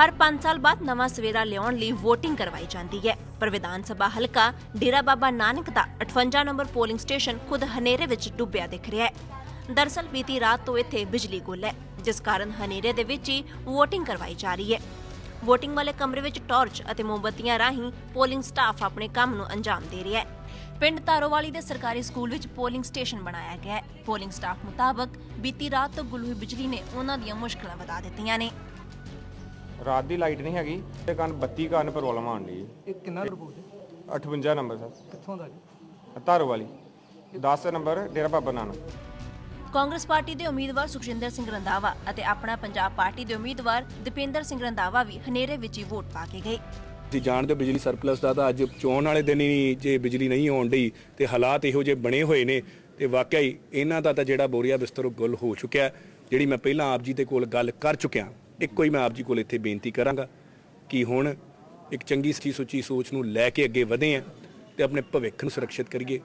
ਹਰ 5 ਸਾਲ ਬਾਅਦ ਨਵਾਂ ਸਵੇਰਾ ਲਿਆਉਣ ਲਈ VOTING ਕਰਵਾਈ ਜਾਂਦੀ ਹੈ। ਪਰ ਵਿਧਾਨ ਸਭਾ ਹਲਕਾ ਡੇਰਾ ਬਾਬਾ ਨਾਨਕ ਦਾ 58 ਨੰਬਰ ਪੋਲਿੰਗ ਸਟੇਸ਼ਨ ਖੁਦ ਹਨੇਰੇ ਵਿੱਚ ਡੁੱਬਿਆ ਦਿਖ ਰਿਹਾ ਹੈ। ਦਰਸਲ ਬੀਤੀ ਰਾਤ ਤੋਂ ਇੱਥੇ ਬਿਜਲੀ ਗੁੱਲ ਹੈ, ਜਿਸ ਕਾਰਨ ਹਨੇਰੇ ਦੇ ਵਿੱਚ ਹੀ VOTING ਕਰਵਾਈ ਜਾ ਰਹੀ ਹੈ। VOTING ਵਾਲੇ ਕਮਰੇ ਵਿੱਚ ਟਾਰਚ ਅਤੇ ਮੋਮਬੱਤੀਆਂ ਰਾਹੀਂ ਪੋਲਿੰਗ ਸਟਾਫ ਆਪਣੇ ਕੰਮ ਨੂੰ ਅੰਜਾਮ ਦੇ ਰਿਹਾ ਹੈ। ਪਿੰਡ ਤਾਰੋਵਾਲੀ ਦੇ ਸਰਕਾਰੀ ਸਕੂਲ ਵਿੱਚ ਪੋਲਿੰਗ ਸਟੇਸ਼ਨ ਬਣਾਇਆ ਗਿਆ ਹੈ। ਪੋਲਿੰਗ ਸਟਾਫ ਮੁਤਾਬਕ ਬੀਤੀ ਰਾਤ ਤੋਂ ਗੁੱਲ ਹੋਈ ਬਿਜਲੀ ਨੇ ਉਹਨਾਂ ਦੀਆਂ ਮੁਸ਼ਕਲਾਂ ਵਧਾ ਦਿੱਤੀਆਂ ਨੇ। ਰਾਤ ਦੀ ਲਾਈਟ ਨਹੀਂ ਹੈਗੀ ਤੇ ਕਾਰਨ ਬੱਤੀ ਕਾਰਨ ਪ੍ਰੋਬਲਮ ਆਉਣ ਦੀ ਇਹ ਕਿੰਨਾ ਰਿਪੋਰਟ ਹੈ? 58 ਨੰਬਰ ਸਰ। ਕਿੱਥੋਂ ਦਾ ਜੀ? ਧਾਰੋ ਵਾਲੀ। 10 ਨੰਬਰ ਡੇਰਾ ਬਾਬਾ ਨਾਨਕ। ਕਾਂਗਰਸ ਪਾਰਟੀ ਦੇ ਉਮੀਦਵਾਰ ਸੁਖਜਿੰਦਰ ਸਿੰਘ ਰੰਧਾਵਾ ਅਤੇ ਆਪਣਾ ਪੰਜਾਬ ਪਾਰਟੀ ਦੇ ਉਮੀਦਵਾਰ ਦੀਪਿੰਦਰ ਸਿੰਘ ਰੰਧਾਵਾ ਵੀ ਹਨੇਰੇ ਵਿੱਚ ਹੀ ਵੋਟ ਪਾ ਕੇ ਗਏ। ਤੁਸੀਂ ਜਾਣਦੇ ਹੋ ਬਿਜਲੀ ਸਰਪਲਸ ਦਾ ਤਾਂ ਅੱਜ ਚੋਣ ਵਾਲੇ ਦਿਨ ਹੀ ਜੇ ਬਿਜਲੀ ਨਹੀਂ ਆਉਣ ਡਈ ਤੇ ਹਾਲਾਤ ਇਹੋ ਜਿਹੇ ਬਣੇ ਹੋਏ ਨੇ ਤੇ ਵਾਕਿਆ ਹੀ ਇਹਨਾਂ ਦਾ ਤਾਂ ਜਿਹੜਾ ਬੋਰੀਆ ਬਿਸਤਰ ਉਹ ਗੁੱਲ ਹੋ ਚੁੱਕਿਆ ਹੈ। ਜਿਹੜੀ ਮੈਂ ਪਹਿਲਾਂ ਆਪ ਜੀ ਦੇ ਕੋਲ ਗੱਲ ਕਰ ਚੁੱਕਿਆ। ਇੱਕੋ ਹੀ ਮੈਂ ਆਪ ਜੀ ਕੋਲ ਇੱਥੇ ਬੇਨਤੀ ਕਰਾਂਗਾ ਕਿ ਹੁਣ ਇੱਕ ਚੰਗੀ ਸੱਚੀ ਸੁੱਚੀ ਸੋਚ ਨੂੰ ਲੈ ਕੇ ਅੱਗੇ ਵਧੇ ਆ ਤੇ ਆਪਣੇ ਭਵਿੱਖ ਨੂੰ ਸੁਰੱਖਿਅਤ ਕਰੀਏ।